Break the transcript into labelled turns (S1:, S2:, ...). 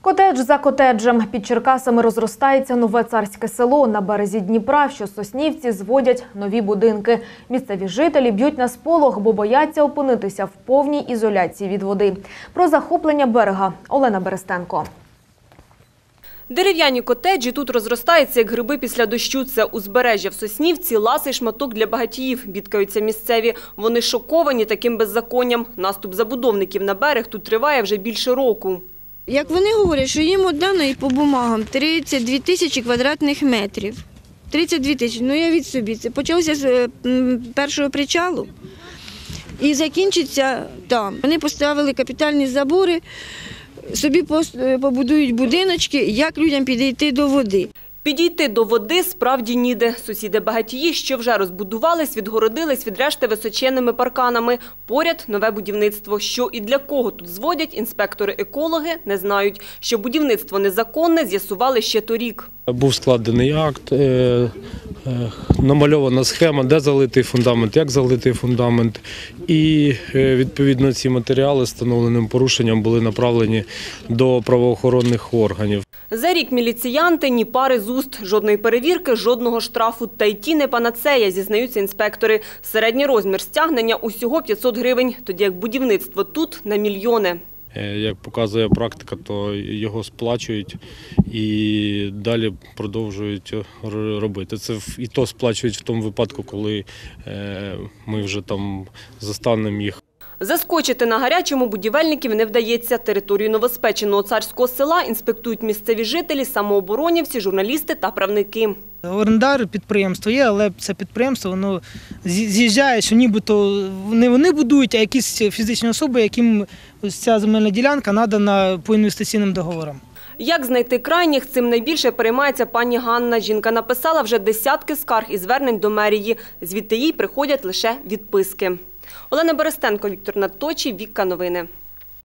S1: Котедж за котеджем під Черкасами розростається нове царське село. На березі Дніпра, що соснівці зводять нові будинки. Місцеві жителі б'ють на сполох, бо бояться опинитися в повній ізоляції від води. Про захоплення берега Олена Берестенко.
S2: Дерев'яні котеджі тут розростаються, як гриби після дощу. Це узбережжя в Соснівці, ласий шматок для багатіїв, бідкаються місцеві. Вони шоковані таким беззаконням. Наступ забудовників на берег тут триває вже більше року.
S3: Як вони говорять, що їм отдано і по бумагам 32 тисячі квадратних метрів. 32 тисячі, ну я від собі. Це почалося з е, першого причалу і закінчиться там. Вони поставили капітальні забори, собі е, побудують будиночки, як людям підійти до води.
S2: Підійти до води справді ніде. Сусіди багатії, що вже розбудувались, відгородились від решти височенними парканами. Поряд нове будівництво. Що і для кого тут зводять, інспектори-екологи не знають. Що будівництво незаконне, з'ясували ще торік.
S4: Був складений акт, е, е, намальована схема, де залитий фундамент, як залитий фундамент. І е, відповідно ці матеріали з встановленим порушенням були направлені до правоохоронних органів.
S2: За рік міліціянти ні пари з уст, жодної перевірки, жодного штрафу. Та й ті не панацея, зізнаються інспектори. Середній розмір стягнення усього 500 гривень, тоді як будівництво тут на мільйони.
S4: Е, Як показує практика, то його сплачують і далі продовжують робити. Це і то сплачують в тому випадку, коли е, ми вже там застанемо їх.
S2: Заскочити на гарячому будівельників не вдається. Територію новоспеченого царського села інспектують місцеві жителі, самооборонівці, журналісти та правники.
S5: Орендар підприємство є, але це підприємство воно з'їжджає, що нібито не вони будують, а якісь фізичні особи, яким ось ця земельна ділянка надана по інвестиційним договорам.
S2: Як знайти крайніх, цим найбільше переймається пані Ганна. Жінка написала вже десятки скарг і звернень до мерії. Звідти їй приходять лише відписки. Олена Берестенко, Віктор Надточий, Вікка Новини.